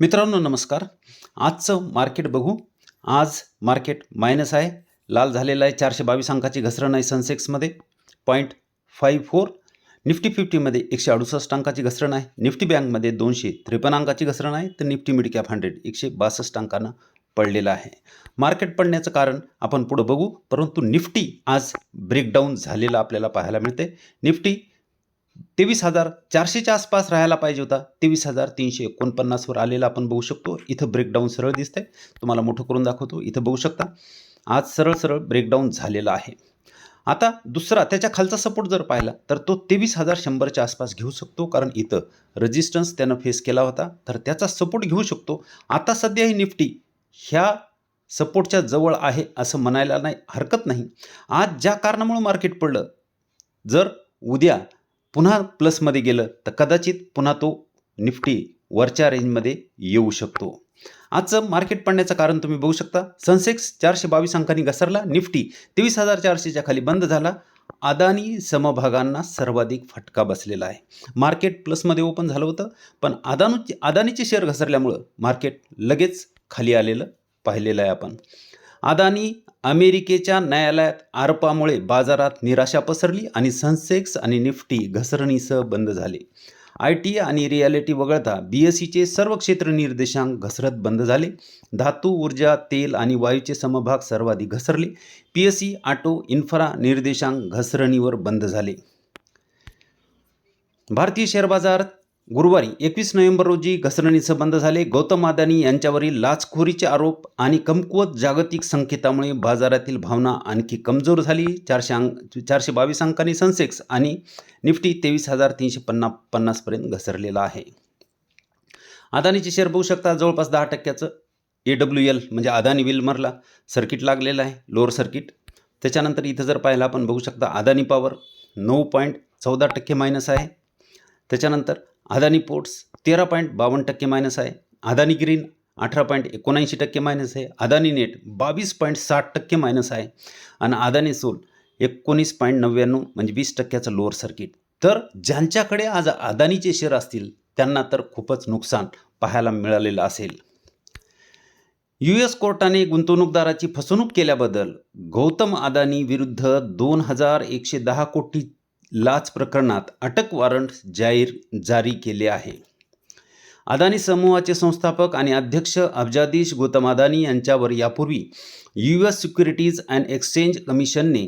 मित्रांनो नमस्कार. आजचं मार्केट बघू. आज मार्केट मायनस आहे. लाल झालेलं आहे चारशे बावीस अंकाची घसरण आहे सनसेक्समध्ये. पॉईंट फाईव्ह फोर निफ्टी फिफ्टीमध्ये एकशे अडुसष्ट अंकाची घसरण आहे. निफ्टी बँकमध्ये दोनशे त्रेपन्न अंकाची घसरण आहे. तर निफ्टी मिड कॅप हंड्रेड एकशे बासष्ट अंकानं पडलेलं आहे. मार्केट पडण्याचं कारण आपण पुढं बघू. परंतु निफ्टी आज ब्रेकडाऊन झालेलं आपल्याला पाहायला मिळते निफ्टी तेवीस हजार चारशेच्या आसपास राहायला पाहिजे होता. तेवीस हजार तीनशे एकोणपन्नासवर आलेला आपण बघू शकतो. इथं ब्रेकडाऊन सरळ दिसतंय. तुम्हाला मोठं करून दाखवतो. इथं बघू शकता. आज सरळ सरळ ब्रेकडाऊन झालेला आहे. आता दुसरा त्याच्या खालचा सपोर्ट जर पाहिला तर तो तेवीस हजार शंभरच्या आसपास घेऊ शकतो. कारण इथं रेजिस्टन्स त्यानं फेस केला होता. तर त्याचा सपोर्ट घेऊ शकतो. आता सध्या ही निफ्टी ह्या सपोर्टच्या जवळ आहे असं म्हणायला नाही हरकत नाही. आज ज्या कारणामुळं मार्केट पडलं जर उद्या पुन्हा प्लसमध्ये गेलं तर कदाचित पुन्हा तो निफ्टी वरच्या रेंजमध्ये येऊ शकतो. आजचं मार्केट पडण्याचं कारण तुम्ही बघू शकता. सनसेक्स चारशे बावीस अंकांनी घसरला. निफ्टी तेवीस हजार चारशेच्या खाली बंद झाला. अदानी समभागांना सर्वाधिक फटका बसलेला आहे. मार्केट प्लसमध्ये ओपन झालं होतं. पण अदानूचे अदानीचे शेअर घसरल्यामुळं मार्केट लगेच खाली आलेलं पाहिलेलं आहे आपण. अदानी अमेरिकेच्या न्यायालयात आरोपामुळे बाजारात निराशा पसरली आणि सनसेक्स आणि निफ्टी घसरणीसह बंद झाले. आय टी आणि रिॲलिटी वगळता बी एस सीचे सर्व क्षेत्र निर्देशांक घसरत बंद झाले. धातू ऊर्जा तेल आणि वायूचे समभाग सर्वाधिक घसरले. P S C auto infra निर्देशांक घसरणीवर बंद झाले. भारतीय शेअर बाजार गुरुवारी एकवीस नोव्हेंबर रोजी घसरणीचं बंद झाले. गौतम अदानी यांच्यावरील लाचखोरीचे आरोप आणि कमकुवत जागतिक संकेतामुळे बाजारातील भावना आणखी कमजोर झाली. चारशे अंक चारशे बावीस अंकांनी सनसेक्स आणि निफ्टी तेवीस हजार तीनशे पन्ना पन्नासपर्यंत घसरलेला आहे. अदानीचे शेअर बघू शकता. जवळपास दहा टक्क्याचं ए डब्ल्यू एल म्हणजे अदानी विलमरला सर्किट लागलेलं आहे. लोअर सर्किट त्याच्यानंतर इथं जर पाहिलं आपण बघू शकता अदानी पॉवर नऊ पॉईंट चौदा टक्के मायनस आहे. त्याच्यानंतर अदानी पोर्ट्स तेरा पॉईंट बावन्न टक्के मायनस आहे. अदानी ग्रीन अठरा पॉईंट एकोणऐंशी टक्के मायनस आहे. अदानी नेट बावीस पॉईंट साठ टक्के मायनस आहे. आणि अदानी सोल एकोणीस पॉईंट नव्याण्णव म्हणजे वीस टक्क्याचं लोअर सर्किट तर ज्यांच्याकडे आज अदानीचे शेअर असतील त्यांना तर खूपच नुकसान पाहायला मिळालेलं असेल. यू एस कोर्टाने गुंतवणूकदाराची फसवणूक केल्याबद्दल गौतम अदानी विरुद्ध दोन हजार एकशे दहा कोटी लाच प्रकरणात अटक वॉरंट जाहीर जारी केले आहे. अदानी समूहाचे संस्थापक आणि अध्यक्ष अब्जाधीश गौतम अदानी यांच्यावर यापूर्वी U S securities and exchange कमिशनने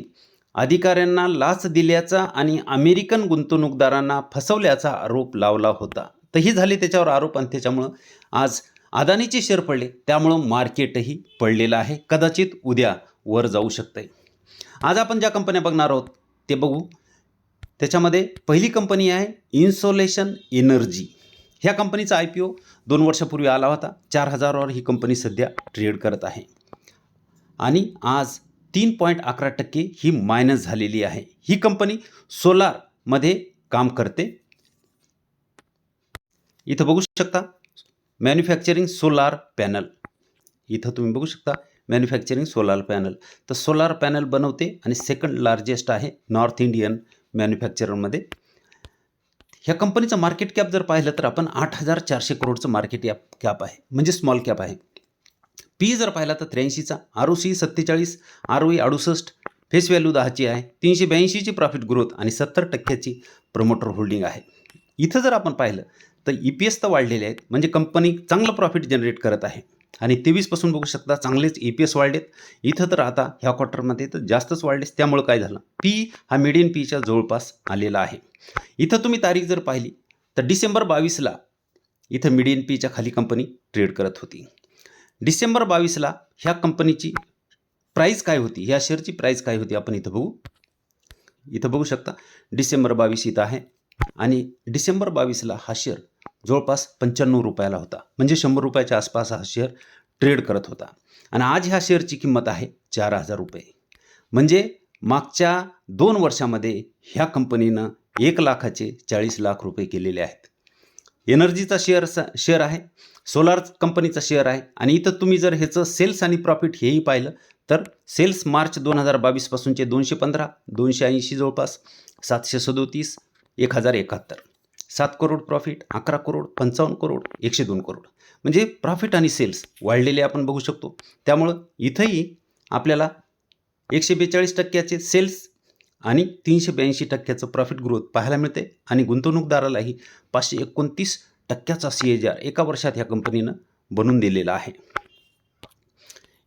अधिकाऱ्यांना लाच दिल्याचा आणि अमेरिकन गुंतवणूकदारांना फसवल्याचा आरोप लावला होता. तर ही झाली त्याच्यावर आरोप आणि त्याच्यामुळं आज अदानीचे शेअर पडले. त्यामुळं मार्केटही पडलेलं आहे. कदाचित उद्या वर जाऊ शकते आज आपण ज्या कंपन्या बघणार आहोत ते बघू. त्याच्यामध्ये पहिली कंपनी आहे इन्सोलेशन एनर्जी ह्या कंपनीचा आय पी ओ दोन वर्षापूर्वी आला होता. चार हजारावर ही कंपनी सध्या ट्रेड करत आहे. आणि आज तीन पॉईंट अकरा टक्के ही मायनस झालेली आहे. ही कंपनी सोलारमध्ये काम करते. इथं बघू शकता मॅन्युफॅक्चरिंग सोलार पॅनल इथं तुम्ही बघू शकता मॅन्युफॅक्चरिंग सोलार पॅनल तर सोलार पॅनल बनवते आणि सेकंड लार्जेस्ट आहे नॉर्थ इंडियन मॅन्युफॅक्चररमध्ये ह्या कंपनीचं मार्केट कॅप जर पाहिलं तर आपण आठ हजार चारशे करोडचं मार्केट कॅप कॅप आहे. म्हणजे स्मॉल कॅप आहे. पी जर पाहिला तर त्र्याऐंशीचा आर ओ सी सत्तेचाळीस आर ओ ई अडुसष्ट फेस व्हॅल्यू दहाची आहे. तीनशे ब्याऐंशीची प्रॉफिट ग्रोथ आणि सत्तर टक्क्याची प्रमोटर होल्डिंग आहे. इथं जर आपण पाहिलं तर ई पी एस तर वाढलेले आहेत. म्हणजे कंपनी चांगलं प्रॉफिट जनरेट करत आहे. आणि तेवीसपासून बघू शकता चांगलेच ई पी एस वाढलेत. इथं तर आता ह्या क्वार्टरमध्ये तर जास्तच वाढलेस त्यामुळं काय झालं? पी हा मिडियन पीच्या जवळपास आलेला आहे. इथं तुम्ही तारीख जर पाहिली तर डिसेंबर बावीसला इथं मिडियन पीच्या खाली कंपनी ट्रेड करत होती. डिसेंबर बावीसला ह्या कंपनीची प्राईस काय होती? ह्या शेअरची प्राईस काय होती? आपण इथं बघू. इथं बघू शकता डिसेंबर बावीस इथं आहे. आणि डिसेंबर बावीसला हा शेअर जवळपास पंच्याण्णव रुपयाला होता. म्हणजे शंभर रुपयाच्या आसपास हा शेअर ट्रेड करत होता. आणि आज ह्या शेअरची किंमत आहे चार हजार रुपये. म्हणजे मागच्या दोन वर्षामध्ये ह्या कंपनीनं एक लाखाचे चाळीस लाख रुपये केलेले आहेत. एनर्जीचा शेअर शेअर आहे. सोलार कंपनीचा शेअर आहे. आणि इथं तुम्ही जर ह्याचं सेल्स आणि प्रॉफिट हेही पाहिलं तर सेल्स मार्च दोन हजार बावीसपासूनचे दोनशे पंधरा दोनशे ऐंशी जवळपास सातशे सदोतीस एक हजार एकाहत्तर. सात करोड प्रॉफिट अकरा करोड पंचावन्न करोड एकशे दोन करोड. म्हणजे प्रॉफिट आणि सेल्स वाढलेले आपण बघू शकतो. त्यामुळं इथंही आपल्याला एकशे बेचाळीस टक्क्याचे सेल्स आणि तीनशे ब्याऐंशी टक्क्याचं प्रॉफिट ग्रोथ पाहायला मिळते. आणि गुंतवणूकदारालाही पाचशे एकोणतीस टक्क्याचा सी एच आर एका वर्षात ह्या कंपनीनं बनवून दिलेला आहे.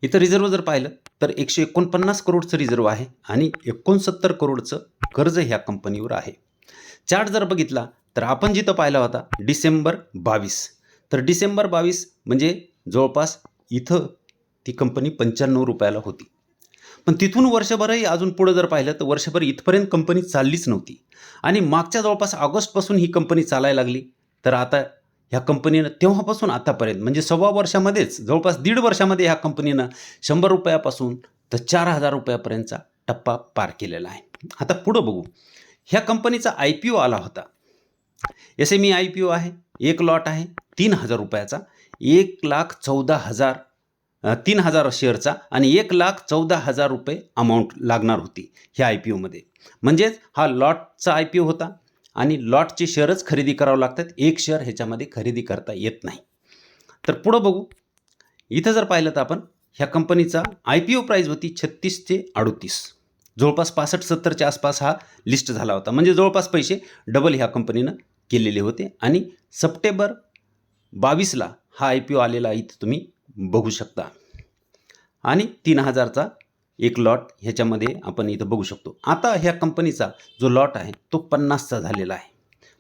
इथं रिझर्व जर पाहिलं तर एकशे एकोणपन्नास करोडचं रिझर्व आहे आणि एकोणसत्तर करोडचं कर्ज ह्या कंपनीवर आहे. चार्ट जर बघितला तर आपण जिथं पाहिला होता डिसेंबर बावीस. तर डिसेंबर बावीस म्हणजे जवळपास इथं ती कंपनी पंच्याण्णव रुपयाला होती. पण तिथून वर्षभरही अजून पुढं जर पाहिलं तर वर्षभर इथपर्यंत कंपनी चाललीच नव्हती. आणि मागच्या जवळपास ऑगस्टपासून ही कंपनी चालायला लागली. तर आता ह्या कंपनीनं तेव्हापासून आतापर्यंत म्हणजे सव्वा वर्षामध्येच जवळपास दीड वर्षामध्ये ह्या कंपनीनं शंभर रुपयापासून तर चार हजार रुपयापर्यंतचा टप्पा पार केलेला आहे. आता पुढं बघू. ह्या कंपनीचा आय पी ओ आला होता. S M E I P O आहे एक लॉट आहे तीन हजार रुपयाचा एक लाख चौदा हजार तीन हजार शेअरचा आणि एक लाख चौदा हजार रुपये अमाऊंट लागणार होती ह्या आय पी ओमध्ये म्हणजेच हा लॉटचा आय पी ओ होता आणि लॉटचे शेअरच खरेदी करावं लागतात एक शेअर ह्याच्यामध्ये खरेदी करता येत नाही. तर पुढं बघू. इथं जर पाहिलं तर आपण ह्या कंपनीचा आय पी ओ प्राईज होती छत्तीस ते अडोतीस. जवळपास पासष्ट सत्तरच्या आसपास हा लिस्ट झाला होता. म्हणजे जवळपास पैसे डबल ह्या कंपनीनं केलेले होते. आणि सप्टेंबर बावीसला हा आय पी ओ आलेला इथं तुम्ही बघू शकता. आणि तीन हजारचा एक लॉट ह्याच्यामध्ये आपण इथं बघू शकतो. आता ह्या कंपनीचा जो लॉट आहे तो पन्नासचा झालेला आहे.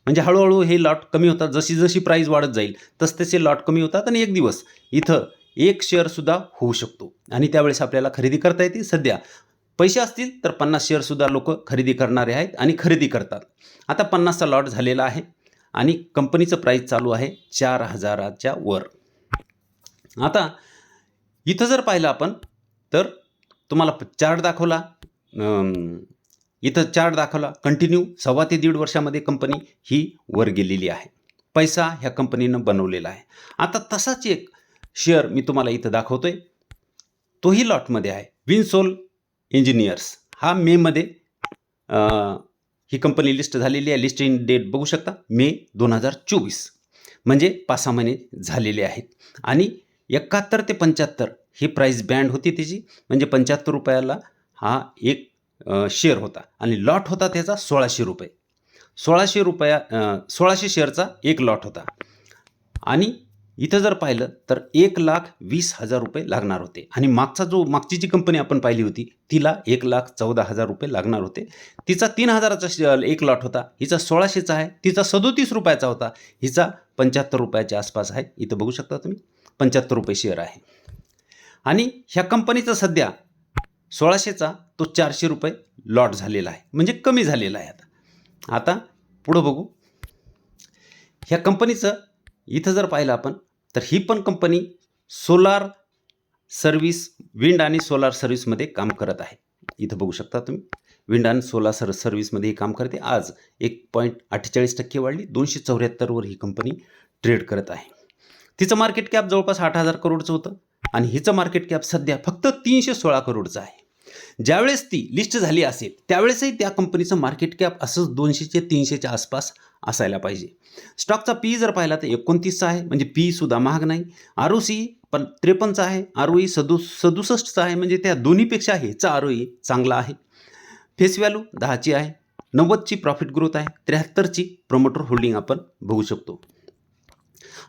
म्हणजे हळूहळू हे लॉट कमी होतात. जशी जशी प्राईज वाढत जाईल तसतसे लॉट कमी होतात आणि एक दिवस इथं एक शेअरसुद्धा होऊ शकतो. आणि त्यावेळेस आपल्याला खरेदी करता येते सध्या पैसे असतील तर पन्नास शेअरसुद्धा लोक खरेदी करणारे आहेत आणि खरेदी करतात. आता पन्नासचा लॉट झालेला आहे. आणि कंपनीचं प्राईस चालू आहे चार हजाराच्या वर. आता इथं जर पाहिलं आपण तर तुम्हाला चार्ट दाखवला इथं चार्ट दाखवला कंटिन्यू सव्वा ते दीड वर्षामध्ये कंपनी ही वर गेलेली आहे. पैसा ह्या कंपनीनं बनवलेला आहे. आता तसाच एक शेअर मी तुम्हाला इथं दाखवतोय. तोही लॉटमध्ये आहे. विनसोल इंजिनियर्स हा मेमध्ये ही कंपनी लिस्ट झालेली आहे. लिस्ट इन डेट बघू शकता. मे दोन हजार चोवीस. म्हणजे पाच सहा महिने झालेले आहेत. आणि एकाहत्तर ते पंच्याहत्तर ही प्राईस बँड होती त्याची म्हणजे पंच्याहत्तर रुपयाला हा एक शेअर होता. आणि लॉट होता त्याचा सोळाशे रुपये. सोळाशे रुपया सोळाशे शेअरचा एक लॉट होता. आणि इथं जर पाहिलं तर एक लाख वीस हजार रुपये लागणार होते. आणि मागचा जो मागची जी कंपनी आपण पाहिली होती तिला एक लाख चौदा हजार रुपये लागणार होते. तिचा तीन हजाराचा एक लॉट होता. हिचा सोळाशेचा आहे. तिचा सदोतीस रुपयाचा होता. हिचा पंच्याहत्तर रुपयाच्या आसपास आहे. इथं बघू शकता तुम्ही. पंच्याहत्तर रुपये शेअर आहे. आणि ह्या कंपनीचा सध्या सोळाशेचा तो चारशे रुपये लॉट झालेला आहे. म्हणजे कमी झालेला आहे आता. आता पुढं बघू. ह्या कंपनीचं इथं जर पाहिलं आपण तर ही पण कंपनी सोलार सर्व्हिस विंड आणि सोलार सर्व्हिसमध्ये काम करत आहे. इथं बघू शकता तुम्ही. विंड आणि सोलार सर सर्व्हिसमध्ये काम करते. आज एक पॉईंट अठ्ठेचाळीस टक्के वाढली. दोनशे चौऱ्याहत्तरवर ही कंपनी ट्रेड करत आहे. तिचं मार्केट कॅप जवळपास आठ हजार करोडचं होतं. आणि हिचं मार्केट कॅप सध्या फक्त तीनशे सोळा करोडचं आहे. ज्यावेळेस ती लिस्ट झाली असेल त्यावेळेसही त्या कंपनीचं मार्केट कॅप असंच दोनशेचे तीनशेच्या आसपास असायला पाहिजे. स्टॉकचा पी जर पाहिला तर एकोणतीसचा आहे म्हणजे पी सुद्धा महाग नाही. आर ओ सी पण त्रेपन्नचा आहे आर ओ ई सदु सदुसष्टचा आहे म्हणजे त्या दोन्हीपेक्षा ह्याचा आर ओ ई चांगला आहे. फेस व्हॅल्यू दहाची आहे नव्वदची प्रॉफिट ग्रोथ आहे त्र्याहत्तरची प्रमोटर होल्डिंग आपण बघू शकतो.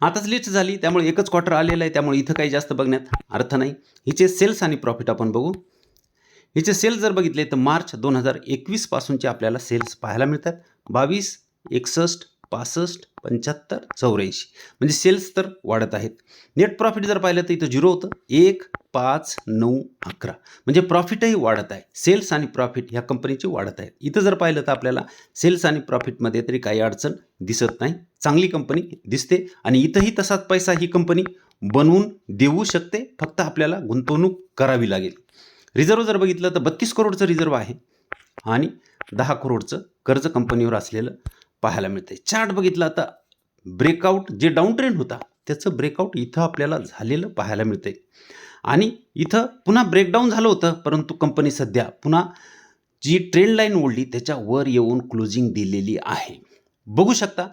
आताच लिस्ट झाली त्यामुळे एकच क्वार्टर आलेलं आहे त्यामुळे इथं काही जास्त बघण्यात अर्थ नाही. हिचे सेल्स आणि प्रॉफिट आपण बघू. हिचे सेल्स जर बघितले तर मार्च दोन हजार एकवीसपासूनचे आपल्याला सेल्स पाहायला मिळतात. बावीस एकसष्ट पासष्ट पंच्याहत्तर चौऱ्याऐंशी. म्हणजे सेल्स तर वाढत आहेत. नेट प्रॉफिट जर पाहिलं तर इथं झिरो होतं. एक पाच नऊ अकरा. म्हणजे प्रॉफिटही वाढत आहे. सेल्स आणि प्रॉफिट ह्या कंपनीची वाढत आहेत. इथं जर पाहिलं तर आपल्याला सेल्स आणि प्रॉफिटमध्ये तरी काही अडचण दिसत नाही. चांगली कंपनी दिसते आणि इथंही तसाच पैसा ही कंपनी बनवून देऊ शकते. फक्त आपल्याला गुंतवणूक करावी लागेल. रिझर्व जर बघितलं तर बत्तीस करोडचं रिझर्व आहे आणि दहा करोडचं कर्ज कंपनीवर असलेलं पाहायला मिळतं चार्ट बघितला तर ब्रेकआउट जे डाऊन ट्रेंड होता त्याचं ब्रेकआउट इथं आपल्याला झालेलं पाहायला मिळते आणि इथं पुन्हा ब्रेकडाऊन झालं होतं परंतु कंपनी सध्या पुन्हा जी ट्रेंड लाईन ओढली त्याच्या वर येऊन क्लोजिंग दिलेली आहे. बघू शकता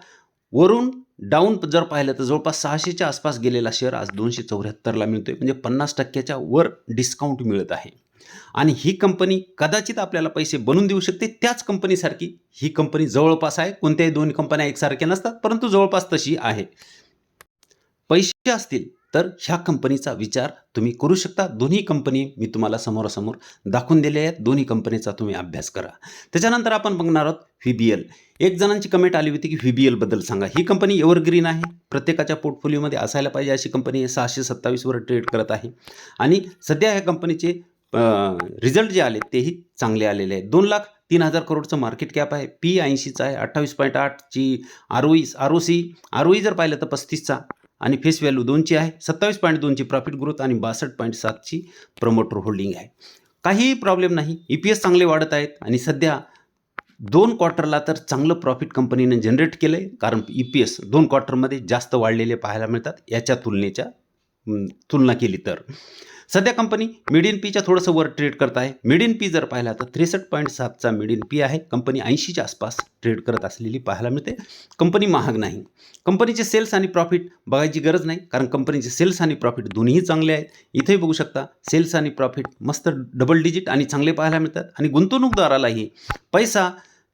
वरून डाऊन जर पाहिलं तर जवळपास सहाशेच्या आसपास गेलेला शेअर आज दोनशे चौऱ्याहत्तरला मिळतोय. म्हणजे पन्नास टक्क्याच्या वर डिस्काउंट मिळत आहे. आणि ही कंपनी कदाचित आपल्याला पैसे बनवून देऊ शकते. त्याच कंपनीसारखी ही कंपनी जवळपास आहे. कोणत्याही दोन कंपन्या एकसारख्या नसतात परंतु जवळपास तशी आहे. पैसे असतील तर ह्या कंपनीचा विचार तुम्ही करू शकता. दोन्ही कंपनी मी तुम्हाला समोरासमोर दाखवून दिले आहेत. दोन्ही कंपनीचा तुम्ही अभ्यास करा. त्याच्यानंतर आपण बघणार आहोत व्ही बी एल एक जणांची कमेंट आली होती की व्ही बी एलबद्दल सांगा. ही कंपनी एव्हरग्रीन आहे. प्रत्येकाच्या पोर्टफोलिओमध्ये असायला पाहिजे अशी कंपनी सहाशे सत्तावीसवर ट्रेड करत आहे. आणि सध्या ह्या कंपनीचे रिझल्ट जे आले तेही चांगले आलेले आहेत. दोन लाख तीन हजार करोडचं मार्केट कॅप आहे. पी ऐंशीचा आहे. अठ्ठावीस point आठची R O R O C R O जर पाहिलं तर पस्तीसचा आणि फेस व्हॅल्यू दोनची आहे. सत्तावीस पॉईंट दोनची प्रॉफिट ग्रोथ आणि बासष्ट पॉईंट सातची प्रमोटर होल्डिंग आहे. काहीही प्रॉब्लेम नाही. ई पी एस चांगले वाढत आहेत आणि सध्या दोन क्वार्टरला तर चांगलं प्रॉफिट कंपनीने जनरेट केलं आहे कारण ई पी एस दोन क्वार्टरमध्ये जास्त वाढलेले पाहायला मिळतात. याच्या तुलनेच्या तुलना केली तर. सध्या कंपनी मिड इन पीच्या थोडंसं वर ट्रेड करत आहे. मिड इन पी जर पाहिला तर त्रेसष्ट पॉईंट सातचा मिड इन पी आहे. कंपनी ऐंशीच्या आसपास ट्रेड करत असलेली पाहायला मिळते. कंपनी महाग नाही. कंपनीचे सेल्स आणि प्रॉफिट बघायची गरज नाही. कारण कंपनीचे सेल्स आणि प्रॉफिट दोन्हीही चांगले आहेत. इथेही बघू शकता सेल्स आणि प्रॉफिट मस्त डबल डिजिट आणि चांगले पाहायला मिळतात. आणि गुंतवणूकदारालाही पैसा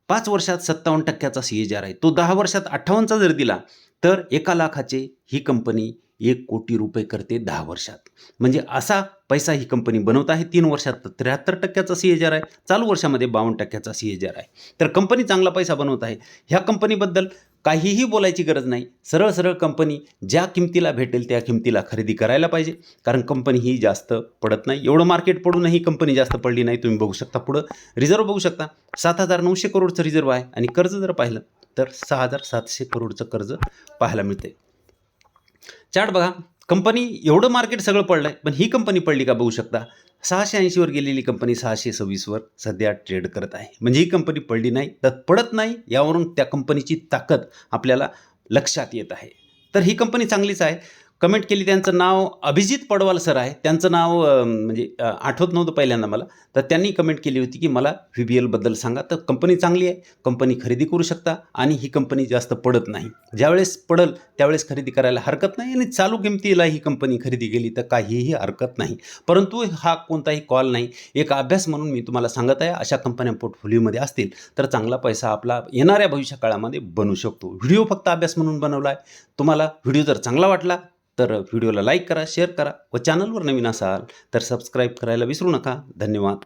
पाच वर्षात सत्तावन्न टक्क्याचा सी एच आर आहे. तो दहा वर्षात अठ्ठावन्नचा जर दिला तर एका लाखाचे ही कंपनी एक कोटी रुपये करते दहा वर्षात. म्हणजे असा पैसा ही कंपनी बनवत आहे तीन वर्षात त्र्याहत्तर टक्क्याचा सी एच आर आहे. चालू वर्षामध्ये बावन्न टक्क्याचा सी एच आर आहे. तर कंपनी चांगला पैसा बनवत आहे. ह्या कंपनीबद्दल काहीही बोलायची गरज नाही. सरळ सरळ कंपनी ज्या किमतीला भेटेल त्या किमतीला खरेदी करायला पाहिजे. कारण कंपनी ही जास्त पडत नाही. एवढं मार्केट पडूनही कंपनी जास्त पडली नाही. तुम्ही बघू शकता पुढं. रिझर्व बघू शकता. सात हजार नऊशे करोडचं रिझर्व आहे. आणि कर्ज जर पाहिलं तर सहा हजार सातशे करोडचं कर्ज पाहायला मिळते चार्ट बघा. कंपनी एवढं मार्केट सगळं पडलं आहे पण ही कंपनी पडली का बघू शकता? सहाशे ऐंशीवर गेलेली कंपनी सहाशे सव्वीसवर सध्या ट्रेड करत आहे. म्हणजे ही कंपनी पडली नाही तर पडत नाही यावरून त्या कंपनीची ताकद आपल्याला लक्षात येत आहे. तर ही कंपनी चांगलीच आहे. कमेंट केली. त्यांचं नाव अभिजित पडवाल सर आहे. त्यांचं नाव म्हणजे आठवत नव्हतं पहिल्यांदा मला. तर त्यांनी कमेंट केली होती की मला व्ही बी एलबद्दल सांगा. तर कंपनी चांगली आहे. कंपनी खरेदी करू शकता आणि ही कंपनी जास्त पडत नाही. ज्यावेळेस पडल त्यावेळेस खरेदी करायला हरकत नाही आणि चालू किमतीला ही कंपनी खरेदी केली तर काहीही हरकत नाही. परंतु हा कोणताही कॉल नाही. एक अभ्यास म्हणून मी तुम्हाला सांगत आहे. अशा कंपन्या पोर्टफोलिओमध्ये असतील तर चांगला पैसा आपला येणाऱ्या भविष्य काळामध्ये बनू शकतो. व्हिडिओ फक्त अभ्यास म्हणून बनवला आहे. तुम्हाला व्हिडिओ जर चांगला वाटला तर व्हिडिओला लाईक करा शेअर करा व चॅनलवर नवीन असाल तर सबस्क्राईब करायला विसरू नका. धन्यवाद.